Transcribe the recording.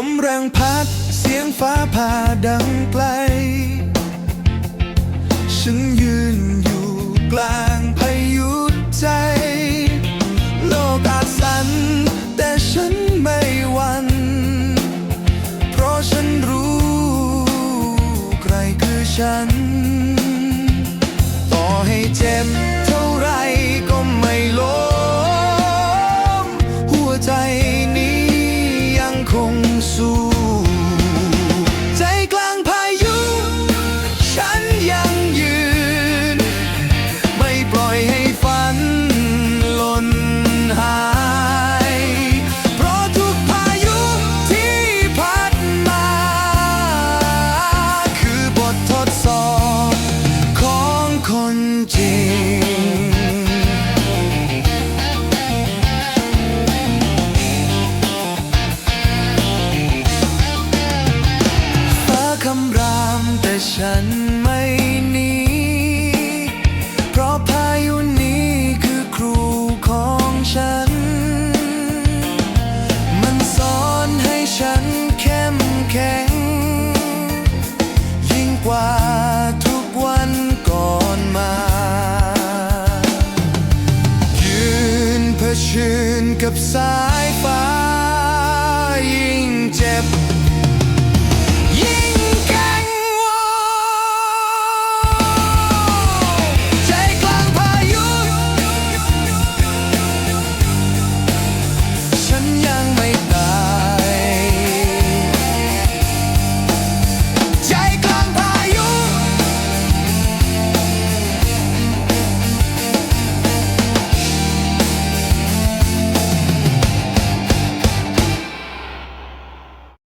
ลมแรงพัดเสียงฟ้าผ่าดังไกล ฉันยืนอยู่กลางพายุใจ โลกอาจสั่นแต่ฉันไม่หวันเพราะฉันรู้ใครคือฉัน ต่อให้เจ็บเท่าไรก็ไม่ล้มหัวใจนี้ยังคง สู้ ใจกลางพายุ ฉันยังยืน ไม่ปล่อยให้ฝันหล่นหาย เพราะทุกพายุที่พัดมา คือบททดสอบของคนจริง ชื่นกับสายฟ้ายิ่งเจ็บ